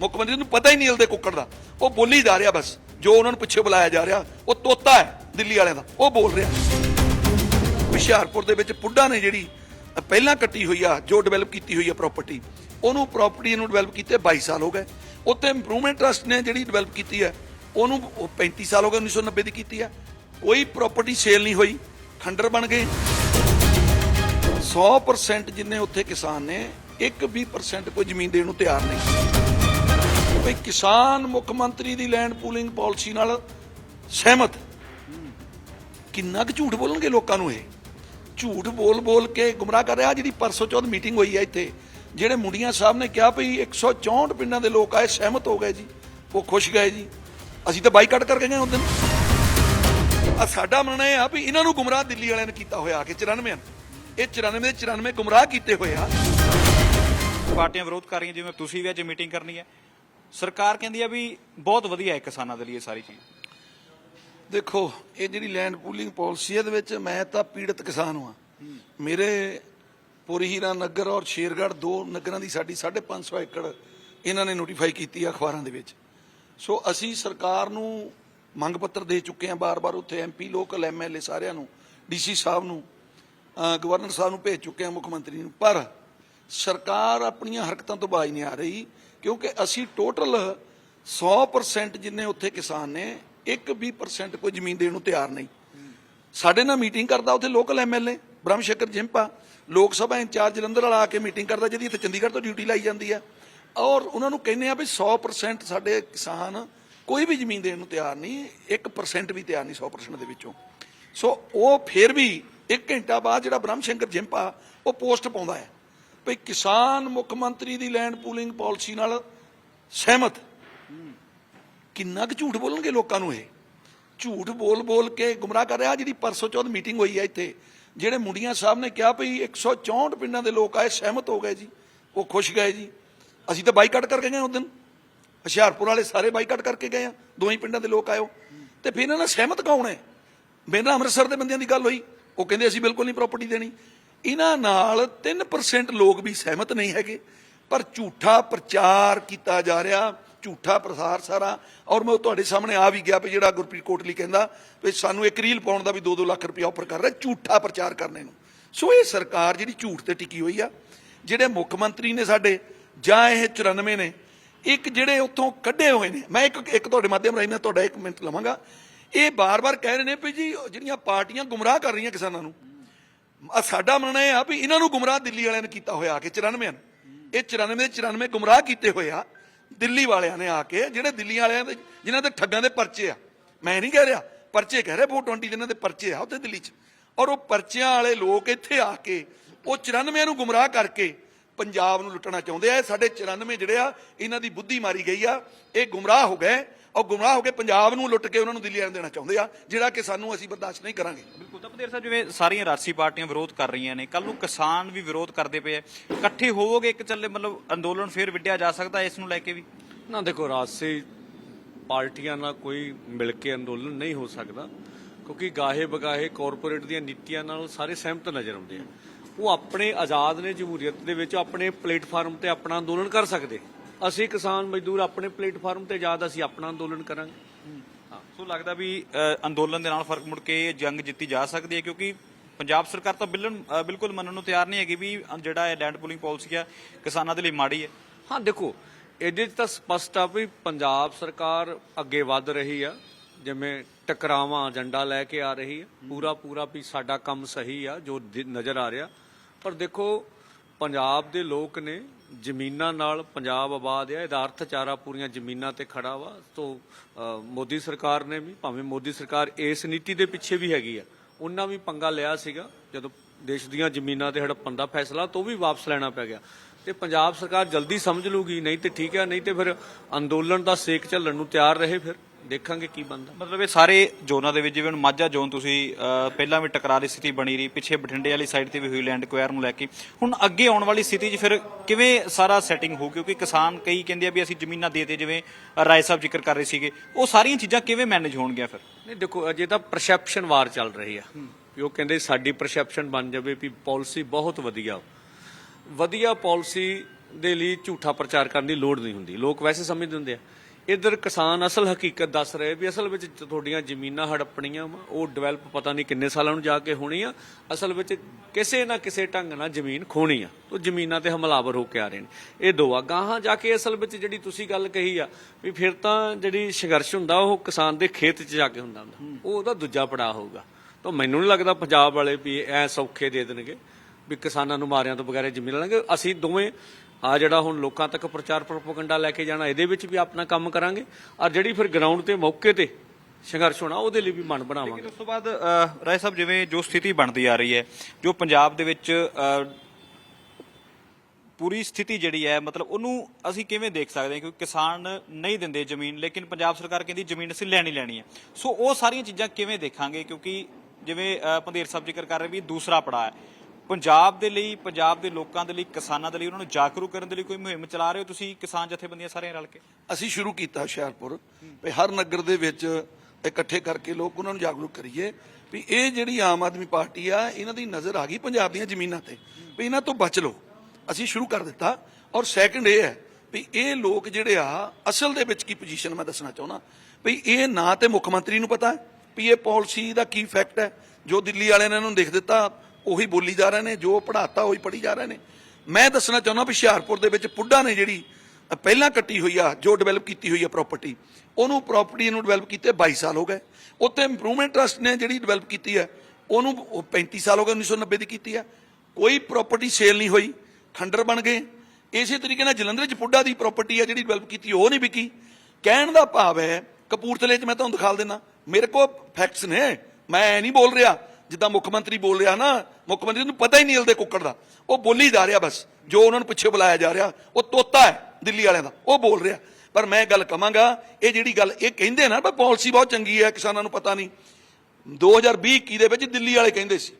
ਮੁੱਖ ਮੰਤਰੀ ਨੂੰ ਪਤਾ ਹੀ ਨਹੀਂ ਹਿਲਦੇ ਕੁੱਕੜ ਦਾ। ਉਹ ਬੋਲੀ ਜਾ ਰਿਹਾ ਬਸ। ਜੋ ਉਹਨਾਂ ਨੂੰ ਪਿੱਛੇ ਬੁਲਾਇਆ ਜਾ ਰਿਹਾ, ਉਹ ਤੋਤਾ ਹੈ ਦਿੱਲੀ ਵਾਲਿਆਂ ਦਾ। ਉਹ ਬੋਲ ਰਿਹਾ। ਹੁਸ਼ਿਆਰਪੁਰ ਦੇ ਵਿੱਚ ਪੁੱਡਾ ਨੇ ਜਿਹੜੀ ਪਹਿਲਾਂ ਕੱਟੀ ਹੋਈ ਆ, ਜੋ ਡਿਵੈਲਪ ਕੀਤੀ ਹੋਈ ਆ ਪ੍ਰਾਪਰਟੀ ਉਹਨੂੰ ਪ੍ਰਾਪਰਟੀ ਨੂੰ ਡਿਵੈਲਪ ਕੀਤੇ 22 ਸਾਲ ਹੋ ਗਏ। ਉੱਤੇ ਇੰਪਰੂਵਮੈਂਟ ਟਰਸਟ ਨੇ ਜਿਹੜੀ ਡਿਵੈਲਪ ਕੀਤੀ ਹੈ ਉਹਨੂੰ ਉਹ 35 ਸਾਲ ਹੋ ਗਏ 1990 ਦੀ ਕੀਤੀ ਆ। ਕੋਈ ਪ੍ਰਾਪਰਟੀ ਸੇਲ ਨਹੀਂ ਹੋਈ, ਖੰਡਰ ਬਣ ਗਏ। 100% ਜਿੰਨੇ ਉੱਥੇ ਕਿਸਾਨ ਨੇ, ਇੱਕ ਵੀ percent ਕੋਈ ਜ਼ਮੀਨ ਦੇਣ ਨੂੰ ਤਿਆਰ ਨਹੀਂ। ਭਈ ਕਿਸਾਨ ਮੁੱਖ ਮੰਤਰੀ ਦੀ ਲੈਂਡ ਪੂਲਿੰਗ ਪਾਲਿਸੀ ਨਾਲ ਸਹਿਮਤ। ਕਿੰਨਾ ਕੁ ਝੂਠ ਬੋਲਣਗੇ ਲੋਕਾਂ ਨੂੰ ਇਹ? ਝੂਠ ਬੋਲ ਬੋਲ ਕੇ ਗੁੰਮਰਾਹ ਕਰ ਰਿਹਾ ਜਿਹੜੀ ਪਰਸੋਂ ਚੌਥ ਮੀਟਿੰਗ ਹੋਈ ਹੈ ਇੱਥੇ। ਜਿਹੜੇ ਮੁੰਡੀਆਂ ਸਾਹਿਬ ਨੇ ਕਿਹਾ ਭਈ 164 ਪਿੰਡਾਂ ਦੇ ਲੋਕ ਆਏ, ਸਹਿਮਤ ਹੋ ਗਏ ਜੀ, ਉਹ ਖੁਸ਼ ਗਏ ਜੀ। ਅਸੀਂ ਤਾਂ ਬਾਈਕਾਟ ਕਰਕੇ ਗਏ ਉਸ ਦਿਨ। ਆ ਸਾਡਾ ਮੰਨਣਾ ਇਹ ਆ ਵੀ ਇਹਨਾਂ ਨੂੰ ਗੁੰਮਰਾਹ ਦਿੱਲੀ ਵਾਲਿਆਂ ਨੇ ਕੀਤਾ ਹੋਇਆ ਆ ਕੇ 94 ਇਹ 94 ਦੇ 94 ਗੁੰਮਰਾਹ ਕੀਤੇ ਹੋਏ ਆ। ਪਾਰਟੀਆਂ ਵਿਰੋਧ ਕਰ ਰਹੀਆਂ ਜਿਵੇਂ ਤੁਸੀਂ ਵੀ ਅੱਜ ਮੀਟਿੰਗ ਕਰਨੀ ਹੈ ਸਰਕਾਰ ਕਹਿੰਦੀ ਆ ਵੀ ਬਹੁਤ ਵਧੀਆ ਹੈ ਕਿਸਾਨਾਂ ਦੇ ਲਈ ਇਹ ਸਾਰੀ ਚੀਜ਼। ਦੇਖੋ, ਇਹ ਜਿਹੜੀ ਲੈਂਡ ਪੂਲਿੰਗ ਪਾਲਿਸੀ ਹੈ ਵਿੱਚ ਮੈਂ ਤਾਂ ਪੀੜਤ ਕਿਸਾਨ ਹਾਂ। ਮੇਰੇ ਪੁਰੀ ਹੀਰਾ ਨਗਰ ਔਰ ਸ਼ੇਰਗੜ ਦੋ ਨਗਰਾਂ ਦੀ ਸਾਡੀ 550 ਏਕੜ ਇਹਨਾਂ ਨੇ ਨੋਟੀਫਾਈ ਕੀਤੀ ਆ ਅਖਬਾਰਾਂ ਦੇ ਵਿੱਚ। ਸੋ ਅਸੀਂ ਸਰਕਾਰ ਨੂੰ ਮੰਗ ਪੱਤਰ ਦੇ ਚੁੱਕੇ ਹਾਂ ਬਾਰ-ਬਾਰ, ਉੱਥੇ ਐਮਪੀ ਲੋਕਲ ਐਮਐਲਏ ਸਾਰਿਆਂ ਨੂੰ ਡੀਸੀ ਸਾਹਿਬ ਨੂੰ ਗਵਰਨਰ ਸਾਹਿਬ ਨੂੰ ਭੇਜ ਚੁੱਕੇ ਹਾਂ, ਮੁੱਖ ਮੰਤਰੀ ਨੂੰ। ਪਰ ਸਰਕਾਰ ਆਪਣੀਆਂ ਹਰਕਤਾਂ ਤੋਂ ਬਾਜ ਨਹੀਂ ਆ ਰਹੀ। ਕਿਉਂਕਿ ਅਸੀਂ ਟੋਟਲ 100% ਜਿੰਨੇ ਉੱਥੇ ਕਿਸਾਨ ਨੇ, ਇੱਕ ਵੀ percent ਕੋਈ ਜ਼ਮੀਨ ਦੇਣ ਨੂੰ ਤਿਆਰ ਨਹੀਂ। ਸਾਡੇ ਨਾਲ ਮੀਟਿੰਗ ਕਰਦਾ ਉੱਥੇ ਲੋਕਲ ਐਮਐਲਏ ਬ੍ਰਹਮ ਸ਼ੰਕਰ ਜਿੰਪਾ, ਲੋਕ ਸਭਾ ਇੰਚਾਰਜ ਜਲੰਧਰ ਵਾਲਾ ਆ ਕੇ ਮੀਟਿੰਗ ਕਰਦਾ, ਜਿਹਦੀ ਇੱਥੇ ਚੰਡੀਗੜ੍ਹ ਤੋਂ ਡਿਊਟੀ ਲਾਈ ਜਾਂਦੀ ਆ। ਔਰ ਉਹਨਾਂ ਨੂੰ ਕਹਿੰਦੇ ਆ ਵੀ 100% ਸਾਡੇ ਕਿਸਾਨ ਕੋਈ ਵੀ ਜ਼ਮੀਨ ਦੇਣ ਨੂੰ ਤਿਆਰ ਨਹੀਂ 1% ਵੀ ਤਿਆਰ ਨਹੀਂ 100% ਦੇ ਵਿੱਚੋਂ। ਸੋ ਉਹ ਫਿਰ ਵੀ ਇੱਕ ਘੰਟਾ ਬਾਅਦ ਜਿਹੜਾ ਬ੍ਰਹਮ ਸ਼ੰਕਰ ਜਿੰਪਾ, ਉਹ ਪੋਸਟ ਪਾਉਂਦਾ ਹੈ। ਵੀ ਕਿਸਾਨ ਮੁੱਖ ਮੰਤਰੀ ਦੀ ਲੈਂਡ ਪੂਲਿੰਗ ਪਾਲਿਸੀ ਨਾਲ ਸਹਿਮਤ। ਕਿੰਨਾ ਕੁ ਝੂਠ ਬੋਲਣਗੇ ਲੋਕਾਂ ਨੂੰ ਇਹ? ਝੂਠ ਬੋਲ ਬੋਲ ਕੇ ਗੁੰਮਰਾਹ ਕਰ ਰਿਹਾ ਜਿਹੜੀ ਪਰਸੋਂ ਚੌਥ ਮੀਟਿੰਗ ਹੋਈ ਹੈ ਇੱਥੇ। ਜਿਹੜੇ ਮੁੰਡੀਆਂ ਸਾਹਿਬ ਨੇ ਕਿਹਾ ਭਈ 164 ਪਿੰਡਾਂ ਦੇ ਲੋਕ ਆਏ, ਸਹਿਮਤ ਹੋ ਗਏ ਜੀ। ਉਹ ਖੁਸ਼ ਗਏ ਜੀ। ਅਸੀਂ ਤਾਂ ਬਾਈਕਾਟ ਕਰਕੇ ਗਏ ਉਸ ਦਿਨ। ਹੁਸ਼ਿਆਰਪੁਰ ਵਾਲੇ ਸਾਰੇ ਬਾਈਕਾਟ ਕਰਕੇ ਗਏ ਆ ਦੋਹੀਂ ਪਿੰਡਾਂ ਦੇ ਲੋਕ ਆਇਓ ਤੇ ਫਿਰ ਇਹਨਾਂ ਨਾਲ ਸਹਿਮਤ ਕੌਣ ਹੈ? ਮੇਰੇ ਨਾਲ ਅੰਮ੍ਰਿਤਸਰ ਦੇ ਬੰਦਿਆਂ ਦੀ ਗੱਲ ਹੋਈ। ਉਹ ਕਹਿੰਦੇ ਅਸੀਂ ਬਿਲਕੁਲ ਨਹੀਂ ਪ੍ਰਾਪਰਟੀ ਦੇਣੀ। ਇਹਨਾਂ ਨਾਲ 3% ਲੋਕ ਵੀ ਸਹਿਮਤ ਨਹੀਂ ਹੈਗੇ। ਪਰ ਝੂਠਾ ਪ੍ਰਚਾਰ ਕੀਤਾ ਜਾ ਰਿਹਾ, ਝੂਠਾ ਪ੍ਰਸਾਰ ਸਾਰਾ। ਔਰ ਮੈਂ ਤੁਹਾਡੇ ਸਾਹਮਣੇ ਆ ਵੀ ਗਿਆ ਵੀ ਜਿਹੜਾ ਗੁਰਪ੍ਰੀਤ ਕੋਟਲੀ ਕਹਿੰਦਾ ਵੀ ਸਾਨੂੰ ਇੱਕ ਰੀਲ ਪਾਉਣ ਦਾ ਵੀ 2-2 ਲੱਖ ਰੁਪਇਆ ਆਫਰ ਕਰ ਰਿਹਾ ਝੂਠਾ ਪ੍ਰਚਾਰ ਕਰਨੇ ਨੂੰ। ਸੋ ਇਹ ਸਰਕਾਰ ਜਿਹੜੀ ਝੂਠ ਤੇ ਟਿਕੀ ਹੋਈ ਆ, ਜਿਹੜੇ ਮੁੱਖ ਮੰਤਰੀ ਨੇ ਸਾਡੇ, ਜਾਂ ਇਹ 94 ਨੇ, ਇੱਕ ਜਿਹੜੇ ਉੱਥੋਂ ਕੱਢੇ ਹੋਏ ਨੇ, ਮੈਂ ਇੱਕ ਇੱਕ ਤੁਹਾਡੇ ਮਾਧਿਅਮ ਰਾਹੀਂ ਮੈਂ ਤੁਹਾਡਾ ਇੱਕ ਮਿੰਟ ਲਵਾਂਗਾ। ਇਹ ਬਾਰ-ਬਾਰ ਕਹਿ ਰਹੇ ਨੇ ਵੀ ਜੀ ਜਿਹੜੀਆਂ ਪਾਰਟੀਆਂ ਗੁੰਮਰਾਹ ਕਰ ਰਹੀਆਂ ਕਿਸਾਨਾਂ ਨੂੰ ਸਾਡਾ ਮੰਨਣਾ ਇਹ ਆ ਵੀ ਇਹਨਾਂ ਨੂੰ ਗੁੰਮਰਾਹ ਦਿੱਲੀ ਵਾਲਿਆਂ ਨੇ ਕੀਤਾ ਹੋਇਆ ਆ ਕੇ 94 ਨੂੰ ਇਹ 94 ਦੇ 94 ਗੁੰਮਰਾਹ ਕੀਤੇ ਹੋਏ ਆ ਦਿੱਲੀ ਵਾਲਿਆਂ ਨੇ ਆ ਕੇ, ਜਿਹੜੇ ਦਿੱਲੀ ਵਾਲਿਆਂ ਦੇ ਜਿਨ੍ਹਾਂ ਦੇ ਠੱਗਾਂ ਦੇ ਪਰਚੇ ਆ। ਮੈਂ ਨਹੀਂ ਕਹਿ ਰਿਹਾ, ਪਰਚੇ ਕਹਿ ਰਿਹਾ 420 ਜਿਨ੍ਹਾਂ ਦੇ ਪਰਚੇ ਆ ਉੱਥੇ ਦਿੱਲੀ 'ਚ। ਔਰ ਉਹ ਪਰਚਿਆਂ ਵਾਲੇ ਲੋਕ ਇੱਥੇ ਆ ਕੇ, ਉਹ 94 ਨੂੰ ਗੁੰਮਰਾਹ ਕਰਕੇ ਪੰਜਾਬ ਨੂੰ ਲੁੱਟਣਾ ਚਾਹੁੰਦੇ ਆ ਇਹ ਸਾਡੇ 94 ਜਿਹੜੇ ਆ ਇਹਨਾਂ ਦੀ ਬੁੱਧੀ ਮਾਰੀ ਗਈ ਆ ਇਹ ਗੁੰਮਰਾਹ ਹੋ ਗਏ ਔਰ ਗੁੰਮਰਾਹ ਹੋ ਕੇ ਪੰਜਾਬ ਨੂੰ ਲੁੱਟ ਕੇ ਉਹਨਾਂ ਨੂੰ ਦਿੱਲੀ ਆਣ ਦੇਣਾ ਚਾਹੁੰਦੇ ਆ ਜਿਹੜਾ ਕਿ ਸਾਨੂੰ ਅਸੀਂ ਬਰਦਾਸ਼ਤ ਨਹੀਂ ਕਰਾਂਗੇ। ਬਿਲਕੁਲ ਤਾਂ ਪਦੇਰ ਸਾਹਿਬ ਜਿਵੇਂ ਸਾਰੀਆਂ ਰਾਜਸੀ ਪਾਰਟੀਆਂ ਵਿਰੋਧ ਕਰ ਰਹੀਆਂ ਨੇ ਕੱਲ ਨੂੰ ਕਿਸਾਨ ਵੀ ਵਿਰੋਧ ਕਰਦੇ ਪਏ ਇਕੱਠੇ ਹੋਵੋਗੇ ਇੱਕ ਚੱਲੇ ਮਤਲਬ ਅੰਦੋਲਨ ਫੇਰ ਵਿੱਢਿਆ ਜਾ ਸਕਦਾ ਇਸ ਨੂੰ ਲੈ ਕੇ ਵੀ? ਨਾ ਦੇਖੋ ਰਾਜਸੀ ਪਾਰਟੀਆਂ ਨਾਲ ਕੋਈ ਮਿਲ ਕੇ ਅੰਦੋਲਨ ਨਹੀਂ ਹੋ ਸਕਦਾ ਕਿਉਂਕਿ ਗਾਹੇ ਬਗਾਹੇ ਕਾਰਪੋਰੇਟ ਦੀਆਂ ਨੀਤੀਆਂ ਨਾਲ ਸਾਰੇ ਸਹਿਮਤ ਨਜ਼ਰ ਆਉਂਦੇ ਆ। ਉਹ ਆਪਣੇ ਆਜ਼ਾਦ ਨੇ ਜਮਹੂਰੀਅਤ ਦੇ ਵਿੱਚ ਆਪਣੇ ਪਲੇਟਫਾਰਮ ਤੇ ਆਪਣਾ ਅੰਦੋਲਨ ਕਰ ਸਕਦੇ। ਅਸੀਂ ਕਿਸਾਨ ਮਜ਼ਦੂਰ ਆਪਣੇ ਪਲੇਟਫਾਰਮ ਤੇ ਆਜ਼ਾਦ ਅਸੀਂ ਆਪਣਾ ਅੰਦੋਲਨ ਕਰਾਂਗੇ। ਹਾਂ, ਸੋ ਲੱਗਦਾ ਵੀ ਅੰਦੋਲਨ ਦੇ ਨਾਲ ਫ਼ਰਕ ਮੁੜ ਕੇ ਜੰਗ ਜਿੱਤੀ ਜਾ ਸਕਦੀ ਹੈ ਕਿਉਂਕਿ ਪੰਜਾਬ ਸਰਕਾਰ ਤਾਂ ਬਿਲਕੁਲ ਮੰਨਣ ਨੂੰ ਤਿਆਰ ਨਹੀਂ ਹੈਗੀ ਵੀ ਜਿਹੜਾ ਇਹ ਲੈਂਡ ਪੂਲਿੰਗ ਪਾਲਿਸੀ ਆ ਕਿਸਾਨਾਂ ਦੇ ਲਈ ਮਾੜੀ ਹੈ। ਹਾਂ ਦੇਖੋ ਇਹਦੇ 'ਚ ਤਾਂ ਸਪਸ਼ਟ ਆ ਵੀ ਪੰਜਾਬ ਸਰਕਾਰ ਅੱਗੇ ਵੱਧ ਰਹੀ ਆ ਜਿਵੇਂ ਟਕਰਾਵਾਂ ਏਜੰਡਾ ਲੈ ਕੇ ਆ ਰਹੀ ਆ। ਪੂਰਾ ਪੂਰਾ ਵੀ ਸਾਡਾ ਕੰਮ ਸਹੀ ਆ ਜੋ ਨਜ਼ਰ ਆ ਰਿਹਾ। ਪਰ ਦੇਖੋ, ਪੰਜਾਬ ਦੇ ਲੋਕ ਨੇ ਜ਼ਮੀਨਾਂ ਨਾਲ ਪੰਜਾਬ ਆਬਾਦ ਆ। ਇਹਦਾ ਅਰਥਚਾਰਾ ਪੂਰੀਆਂ ਜ਼ਮੀਨਾਂ ਤੇ ਖੜਾ ਵਾ। ਤੋਂ ਮੋਦੀ ਸਰਕਾਰ ਨੇ ਵੀ, ਭਾਵੇਂ ਮੋਦੀ ਸਰਕਾਰ ਇਸ ਨੀਤੀ ਦੇ ਪਿੱਛੇ ਵੀ ਹੈਗੀ ਆ, ਉਹਨਾਂ ਵੀ ਪੰਗਾ ਲਿਆ ਸੀਗਾ, ਜਦੋਂ ਦੇਸ਼ ਦੀਆਂ ਜ਼ਮੀਨਾਂ ਤੇ ਹੜੱਪਣ ਦਾ ਫੈਸਲਾ, ਤੋਂ ਵੀ ਵਾਪਸ ਲੈਣਾ ਪੈ ਗਿਆ। ਤੇ ਪੰਜਾਬ ਸਰਕਾਰ ਜਲਦੀ ਸਮਝ ਲੂਗੀ, ਨਹੀਂ ਤੇ ਠੀਕ ਹੈ ਨਹੀਂ ਤੇ ਫਿਰ ਅੰਦੋਲਨ ਦਾ ਸੇਕ ਝੱਲਣ ਨੂੰ ਤਿਆਰ ਰਹੇ ਫਿਰ। ਦੇਖਾਂਗੇ ਕੀ ਬਣਦਾ। ਮਤਲਬ ਇਹ ਸਾਰੇ ਜ਼ੋਨਾਂ ਦੇ ਵਿੱਚ ਜਿਵੇਂ ਹੁਣ ਮਾਝਾ ਜ਼ੋਨ ਤੁਸੀਂ ਅ, ਪਹਿਲਾਂ ਵੀ ਟਕਰਾਅ ਦੀ ਸਥਿਤੀ ਬਣੀ ਰਹੀ ਪਿੱਛੇ ਬਠਿੰਡੇ ਵਾਲੀ ਸਾਈਡ ਤੇ ਵੀ ਹੋਈ ਲੈਂਡ ਕੁਐਰ ਨੂੰ ਲੈ ਕੇ। ਹੁਣ ਅੱਗੇ ਆਉਣ ਵਾਲੀ ਸਥਿਤੀ 'ਚ ਫਿਰ ਕਿਵੇਂ ਸਾਰਾ ਸੈਟਿੰਗ ਹੋ ਕਿਉਂਕਿ ਕਿਸਾਨ ਕਈ ਕਹਿੰਦੇ ਆ ਵੀ ਅਸੀਂ ਜ਼ਮੀਨਾਂ ਦੇ ਦੇ ਜਿਵੇਂ ਰਾਏ ਸਾਹਿਬ ਜ਼ਿਕਰ ਕਰ ਰਹੇ ਸੀਗੇ। ਉਹ ਸਾਰੀਆਂ ਚੀਜ਼ਾਂ ਕਿਵੇਂ ਮੈਨੇਜ ਹੋਣਗੀਆਂ ਫਿਰ? ਨਹੀਂ ਦੇਖੋ ਅਜੇ ਤਾਂ ਪਰਸੈਪਸ਼ਨ ਵਾਰ ਚੱਲ ਰਹੀ ਆ। ਵੀ ਉਹ ਕਹਿੰਦੇ ਸਾਡੀ ਪਰਸੈਪਸ਼ਨ ਬਣ ਜਾਵੇ ਵੀ ਪਾਲਿਸੀ ਬਹੁਤ ਵਧੀਆ। ਵਧੀਆ ਪਾਲਿਸੀ ਦੇ ਲਈ ਝੂਠਾ ਪ੍ਰਚਾਰ ਕਰਨ ਦੀ ਲੋੜ ਨਹੀਂ ਹੁੰਦੀ। ਲੋਕ ਵੈਸੇ ਸਮਝਦੇ ਹੁੰਦੇ ਆ। ਇਧਰ ਕਿਸਾਨ ਅਸਲ ਹਕੀਕਤ ਦੱਸ ਰਹੇ ਵੀ ਅਸਲ ਵਿੱਚ ਤੁਹਾਡੀਆਂ ਜ਼ਮੀਨਾਂ ਹੜੱਪਣੀਆਂ ਵਾ, ਉਹ ਡਿਵੈਲਪ ਪਤਾ ਨਹੀਂ ਕਿੰਨੇ ਸਾਲਾਂ ਨੂੰ ਜਾ ਕੇ ਹੋਣੀ ਆ ਅਸਲ ਵਿੱਚ ਕਿਸੇ ਨਾ ਕਿਸੇ ਢੰਗ ਨਾਲ ਜ਼ਮੀਨ ਖੋਣੀ ਆ ਉਹ ਜ਼ਮੀਨਾਂ ਤੇ ਹਮਲਾਵਰ ਹੋ ਕੇ ਆ ਰਹੇ ਨੇ। ਇਹ ਦੋ ਆ ਗਾਹਾਂ ਜਾ ਕੇ ਅਸਲ ਵਿੱਚ ਜਿਹੜੀ ਤੁਸੀਂ ਗੱਲ ਕਹੀ ਆ, ਵੀ ਫਿਰ ਤਾਂ ਜਿਹੜੀ ਸੰਘਰਸ਼ ਹੁੰਦਾ, ਉਹ ਕਿਸਾਨ ਦੇ ਖੇਤ 'ਚ ਜਾ ਕੇ ਹੁੰਦਾ ਹੁੰਦਾ, ਉਹ ਉਹਦਾ ਦੂਜਾ ਪੜਾਅ ਹੋਊਗਾ। ਤਾਂ ਮੈਨੂੰ ਨਹੀਂ ਲੱਗਦਾ ਪੰਜਾਬ ਵਾਲੇ ਵੀ ਐ ਸੌਖੇ ਦੇ ਦੇਣਗੇ, ਵੀ ਕਿਸਾਨਾਂ ਨੂੰ ਮਾਰਿਆਂ ਤੋਂ ਬਗੈਰ ਜ਼ਮੀਨ ਲੈਣਗੇ ਅਸੀਂ ਦੋਵੇਂ ਆ ਜਿਹੜਾ ਹੁਣ ਲੋਕਾਂ ਤੱਕ ਪ੍ਰਚਾਰ ਪ੍ਰੋਪਗੈਂਡਾ ਲੈ ਕੇ ਜਾਣਾ, ਇਹਦੇ ਵਿੱਚ ਵੀ ਆਪਣਾ ਕੰਮ ਕਰਾਂਗੇ। ਔਰ ਜਿਹੜੀ ਫਿਰ ਗਰਾਊਂਡ ਤੇ ਮੌਕੇ ਤੇ ਸੰਘਰਸ਼ ਹੋਣਾ, ਉਹਦੇ ਲਈ ਵੀ ਮਨ ਬਣਾਵਾਂਗੇ। ਉਸ ਤੋਂ ਬਾਅਦ ਰਾਏ ਸਾਹਿਬ, ਜਿਵੇਂ ਜੋ ਸਥਿਤੀ ਬਣਦੀ ਆ ਰਹੀ ਹੈ, ਜੋ ਪੰਜਾਬ ਦੇ ਵਿੱਚ ਪੂਰੀ ਸਥਿਤੀ ਜਿਹੜੀ ਹੈ, ਮਤਲਬ ਉਹਨੂੰ ਅਸੀਂ ਕਿਵੇਂ ਦੇਖ ਸਕਦੇ ਹਾਂ? ਕਿਉਂਕਿ ਕਿਸਾਨ ਨਹੀਂ ਦਿੰਦੇ ਜ਼ਮੀਨ, ਲੇਕਿਨ ਪੰਜਾਬ ਸਰਕਾਰ ਕਹਿੰਦੀ ਜ਼ਮੀਨ ਅਸੀਂ ਲੈਣੀ ਲੈਣੀ ਹੈ। ਸੋ ਉਹ ਸਾਰੀਆਂ ਚੀਜ਼ਾਂ ਕਿਵੇਂ ਦੇਖਾਂਗੇ? ਕਿਉਂਕਿ ਜਿਵੇਂ ਪੰਧੇਰ ਸਾਹਿਬ ਜ਼ਿਕਰ ਕਰ ਰਹੇ ਵੀ ਦੂਸਰਾ ਪੜਾਅ ਹੈ। ਪੰਜਾਬ ਦੇ ਲਈ, ਪੰਜਾਬ ਦੇ ਲੋਕਾਂ ਦੇ ਲਈ, ਕਿਸਾਨਾਂ ਦੇ ਲਈ, ਉਹਨਾਂ ਨੂੰ ਜਾਗਰੂਕ ਕਰਨ ਦੇ ਲਈ ਕੋਈ ਮੁਹਿੰਮ ਚਲਾ ਰਹੇ ਹੋ ਤੁਸੀਂ ਕਿਸਾਨ ਜਥੇਬੰਦੀਆਂ ਸਾਰੀਆਂ ਰਲ ਕੇ? ਅਸੀਂ ਸ਼ੁਰੂ ਕੀਤਾ ਹੁਸ਼ਿਆਰਪੁਰ ਵੀ ਹਰ ਨਗਰ ਦੇ ਵਿੱਚ ਇਕੱਠੇ ਕਰਕੇ ਲੋਕ ਉਹਨਾਂ ਨੂੰ ਜਾਗਰੂਕ ਕਰੀਏ ਵੀ ਇਹ ਜਿਹੜੀ ਆਮ ਆਦਮੀ ਪਾਰਟੀ ਆ, ਇਹਨਾਂ ਦੀ ਨਜ਼ਰ ਆ ਗਈ ਪੰਜਾਬ ਦੀਆਂ ਜ਼ਮੀਨਾਂ ਤੇ ਵੀ ਇਹਨਾਂ ਤੋਂ ਬਚ ਲਓ। ਅਸੀਂ ਸ਼ੁਰੂ ਕਰ ਦਿੱਤਾ ਔਰ ਸੈਕੰਡ ਇਹ ਹੈ ਵੀ ਇਹ ਲੋਕ ਜਿਹੜੇ ਆ, ਅਸਲ ਦੇ ਵਿੱਚ ਕੀ ਪੋਜੀਸ਼ਨ ਮੈਂ ਦੱਸਣਾ ਚਾਹੁੰਦਾ ਵੀ ਇਹ ਨਾ ਤੇ ਮੁੱਖ ਮੰਤਰੀ ਨੂੰ ਪਤਾ ਵੀ ਇਹ ਪਾਲਿਸੀ ਦਾ ਕੀ ਫੈਕਟ ਹੈ। ਜੋ ਦਿੱਲੀ ਵਾਲਿਆਂ ਨੇ ਇਹਨਾਂ ਨੂੰ ਲਿਖ ਦਿੱਤਾ ਉਹੀ ਬੋਲੀ ਜਾ ਰਹੇ ਨੇ, ਜੋ ਪੜਾਤਾ ਉਹੀ ਪੜੀ ਜਾ ਰਹੇ ਨੇ। ਮੈਂ ਦੱਸਣਾ ਚਾਹੁੰਦਾ ਵੀ ਹੁਸ਼ਿਆਰਪੁਰ ਦੇ ਵਿੱਚ ਪੁੱਡਾ ਨੇ ਜਿਹੜੀ ਪਹਿਲਾਂ ਕੱਟੀ ਹੋਈ ਆ, ਜੋ ਡਿਵੈਲਪ ਕੀਤੀ ਹੋਈ ਆ ਪ੍ਰਾਪਰਟੀ ਉਹਨੂੰ ਪ੍ਰਾਪਰਟੀ ਨੂੰ ਡਿਵੈਲਪ ਕੀਤੇ 22 ਸਾਲ ਹੋ ਗਏ। ਉੱਥੇ ਇੰਪਰੂਵਮੈਂਟ ਟਰਸਟ ਨੇ ਜਿਹੜੀ ਡਿਵੈਲਪ ਕੀਤੀ ਹੈ ਉਹਨੂੰ ਉਹ 35 ਸਾਲ ਹੋ ਗਏ 1990 ਦੀ ਕੀਤੀ ਆ। ਕੋਈ ਪ੍ਰਾਪਰਟੀ ਸੇਲ ਨਹੀਂ ਹੋਈ, ਖੰਡਰ ਬਣ ਗਏ। ਇਸੇ ਤਰੀਕੇ ਨਾਲ ਜਲੰਧਰ ਚ ਪੁੱਡਾ ਦੀ ਪ੍ਰਾਪਰਟੀ ਆ ਜਿਹੜੀ ਡਿਵੈਲਪ ਕੀਤੀ, ਉਹ ਨਹੀਂ ਵਿਕੀ। ਕਹਿਣ ਦਾ ਭਾਵ ਹੈ, ਕਪੂਰਥਲੇ 'ਚ ਮੈਂ ਤੁਹਾਨੂੰ ਦਿਖਾ ਦਿੰਦਾ, ਮੇਰੇ ਕੋਲ ਫੈਕਟਸ ਨੇ, ਮੈਂ ਐ ਨਹੀਂ ਬੋਲ ਰਿਹਾ। ਜਿੱਦਾਂ ਮੁੱਖ ਮੰਤਰੀ ਬੋਲ ਰਿਹਾ ਨਾ, ਮੁੱਖ ਮੰਤਰੀ ਨੂੰ ਪਤਾ ਹੀ ਨਹੀਂ ਹਿਲਦੇ ਕੁੱਕੜ ਦਾ। ਉਹ ਬੋਲੀ ਜਾ ਰਿਹਾ ਬਸ, ਜੋ ਉਹਨਾਂ ਨੂੰ ਪਿੱਛੇ ਬੁਲਾਇਆ ਜਾ ਰਿਹਾ, ਉਹ ਤੋਤਾ ਹੈ ਦਿੱਲੀ ਵਾਲਿਆਂ ਦਾ, ਉਹ ਬੋਲ ਰਿਹਾ। ਪਰ ਮੈਂ ਗੱਲ ਕਵਾਂਗਾ ਇਹ ਜਿਹੜੀ ਗੱਲ ਇਹ ਕਹਿੰਦੇ ਨਾ ਵੀ ਪਾਲਿਸੀ ਬਹੁਤ ਚੰਗੀ ਹੈ, ਕਿਸਾਨਾਂ ਨੂੰ ਪਤਾ ਨਹੀਂ। 2020 21 ਦੇ ਵਿੱਚ ਦਿੱਲੀ ਵਾਲੇ ਕਹਿੰਦੇ ਸੀ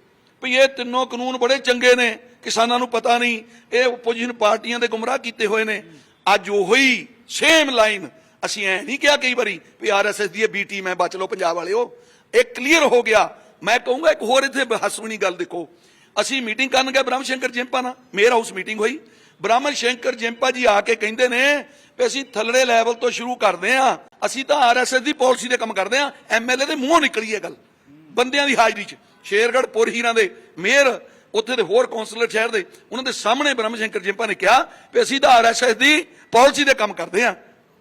ਵੀ ਇਹ ਤਿੰਨੋਂ ਕਾਨੂੰਨ ਬੜੇ ਚੰਗੇ ਨੇ, ਕਿਸਾਨਾਂ ਨੂੰ ਪਤਾ ਨਹੀਂ, ਇਹ ਆਪੋਜੀਸ਼ਨ ਪਾਰਟੀਆਂ ਦੇ ਗੁੰਮਰਾਹ ਕੀਤੇ ਹੋਏ ਨੇ। ਅੱਜ ਉਹੀ ਸੇਮ ਲਾਈਨ ਅਸੀਂ ਐ ਨਹੀਂ ਕਿਹਾ ਕਈ ਵਾਰੀ ਵੀ ਆਰਐਸਐਸ ਦੀ ਇਹ ਬੀ ਟੀਮ ਹੈ, ਬਚ ਲਓ ਪੰਜਾਬ ਵਾਲਿਓ। ਇਹ ਕਲੀਅਰ ਹੋ ਗਿਆ ਮੈਂ ਕਹੂੰਗਾ ਇੱਕ ਹੋਰ ਇੱਥੇ ਹਸਵਣੀ ਗੱਲ ਦੇਖੋ। ਅਸੀਂ ਮੀਟਿੰਗ ਕਰਨ ਗਏ ਬ੍ਰਹਮ ਸ਼ੰਕਰ ਜੈਂਪਾ ਨਾਲ। ਮੇਅਰ ਹਾਊਸ ਮੀਟਿੰਗ ਹੋਈ। ਬ੍ਰਹਮ ਸ਼ੰਕਰ ਜੈਂਪਾ ਜੀ ਆ ਕੇ ਕਹਿੰਦੇ ਨੇ ਵੀ ਅਸੀਂ ਥੱਲੜੇ ਲੈਵਲ ਤੋਂ ਸ਼ੁਰੂ ਕਰਦੇ ਆ ਅਸੀਂ ਤਾਂ ਆਰਐਸਐਸ ਦੀ ਪਾਲਿਸੀ ਦੇ ਕੰਮ ਕਰਦੇ ਆ ਐਮਐਲਏ ਦੇ ਮੂੰਹੋਂ ਨਿਕਲੀ ਇਹ ਗੱਲ। ਬੰਦਿਆਂ ਦੀ ਹਾਜ਼ਰੀ 'ਚ। ਸ਼ੇਰਗੜ੍ਹ, ਪੁਰ ਹੀਰਾਂ ਦੇ ਮੇਅਰ, ਉੱਥੇ ਦੇ ਹੋਰ ਕੌਂਸਲਰ ਸ਼ਹਿਰ ਦੇ, ਉਹਨਾਂ ਦੇ ਸਾਹਮਣੇ ਬ੍ਰਹਮ ਸ਼ੰਕਰ ਜੈਂਪਾ ਨੇ ਕਿਹਾ ਵੀ ਅਸੀਂ ਤਾਂ ਆਰਐਸਐਸ ਦੀ ਪਾਲਿਸੀ ਦੇ ਕੰਮ ਕਰਦੇ ਆ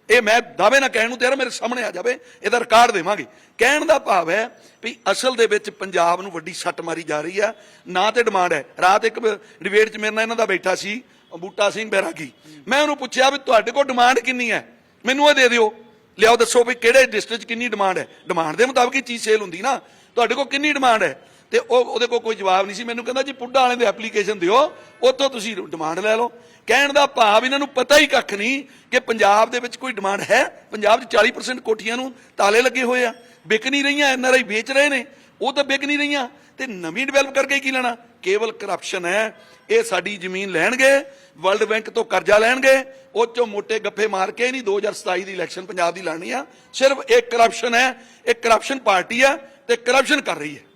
ਇਹ ਮੈਂ ਦਾਅਵੇ ਨਾ ਕਹਿਣ ਨੂੰ ਤੇਰਾ ਮੇਰੇ ਸਾਹਮਣੇ ਆ ਜਾਵੇ, ਇਹਦਾ ਰਿਕਾਰਡ ਦੇਵਾਂਗੇ। ਕਹਿਣ ਦਾ ਭਾਵ ਹੈ ਵੀ ਅਸਲ ਦੇ ਵਿੱਚ ਪੰਜਾਬ ਨੂੰ ਵੱਡੀ ਸੱਟ ਮਾਰੀ ਜਾ ਰਹੀ ਆ, ਨਾ ਤੇ ਡਿਮਾਂਡ ਹੈ। ਰਾਤ ਇੱਕ ਡਿਬੇਟ 'ਚ ਮੇਰੇ ਨਾਲ ਇਹਨਾਂ ਦਾ ਬੈਠਾ ਸੀ, ਬੂਟਾ ਸਿੰਘ ਬੈਰਾਗੀ। ਮੈਂ ਉਹਨੂੰ ਪੁੱਛਿਆ ਵੀ ਤੁਹਾਡੇ ਕੋਲ ਡਿਮਾਂਡ ਕਿੰਨੀ ਹੈ? ਮੈਨੂੰ ਇਹ ਦੇ ਦਿਓ। ਲਿਆਓ ਦੱਸੋ ਵੀ ਕਿਹੜੇ ਡਿਸਟ੍ਰਿਕਟ 'ਚ ਕਿੰਨੀ ਡਿਮਾਂਡ ਹੈ? ਡਿਮਾਂਡ ਦੇ ਮੁਤਾਬਕ ਹੀ ਚੀਜ਼ ਸੇਲ ਹੁੰਦੀ ਨਾ। ਤੁਹਾਡੇ ਕੋਲ ਕਿੰਨੀ ਡਿਮਾਂਡ ਹੈ? ਤੇ ਉਹ ਉਹਦੇ ਕੋਲ ਕੋਈ ਜਵਾਬ ਨਹੀਂ ਸੀ। ਮੈਨੂੰ ਕਹਿੰਦਾ, ਜੀ, ਪੁੱਡਾ ਵਾਲਿਆਂ ਦੇ ਐਪਲੀਕੇਸ਼ਨ ਦਿਓ, ਉੱਥੋਂ ਤੁਸੀਂ ਡਿਮਾਂਡ ਲੈ ਲਓ। ਕਹਿਣ ਦਾ ਭਾਵ ਇਹਨਾਂ ਨੂੰ ਪਤਾ ਹੀ ਕੱਖ ਨਹੀਂ ਕਿ ਪੰਜਾਬ ਦੇ ਵਿੱਚ ਕੋਈ ਡਿਮਾਂਡ ਹੈ। ਪੰਜਾਬ 'ਚ 40% ਕੋਠੀਆਂ ਨੂੰ ਤਾਲੇ ਲੱਗੇ ਹੋਏ ਆ। ਵਿਕ ਨਹੀਂ ਰਹੀਆਂ ਐਨਆਰਆਈ ਵੇਚ ਰਹੇ ਨੇ। ਉਹ ਤਾਂ ਵਿਕ ਨਹੀਂ ਰਹੀਆਂ। ਤੇ ਨਵੀਂ ਡਿਵੈਲਪ ਕਰਕੇ ਕੀ ਲੈਣਾ? ਕੇਵਲ ਕਰਪਸ਼ਨ ਹੈ। ਇਹ ਸਾਡੀ ਜ਼ਮੀਨ ਲੈਣਗੇ ਵਰਲਡ ਬੈਂਕ ਤੋਂ ਕਰਜ਼ਾ ਲੈਣਗੇ। ਉਹ ਚੋਂ ਮੋٹے ਗੱਫੇ ਮਾਰ ਕੇ ਨਹੀਂ 2027 ਦੀ ਇਲੈਕਸ਼ਨ ਪੰਜਾਬ ਦੀ ਲੜਨੀ ਆ। ਸਿਰਫ ਇਹ ਕਰਪਸ਼ਨ ਹੈ। ਇਹ ਕਰਪਸ਼ਨ ਪਾਰਟੀ ਆ ਤੇ ਕਰਪਸ਼ਨ ਕਰ ਰਹੀ ਹੈ।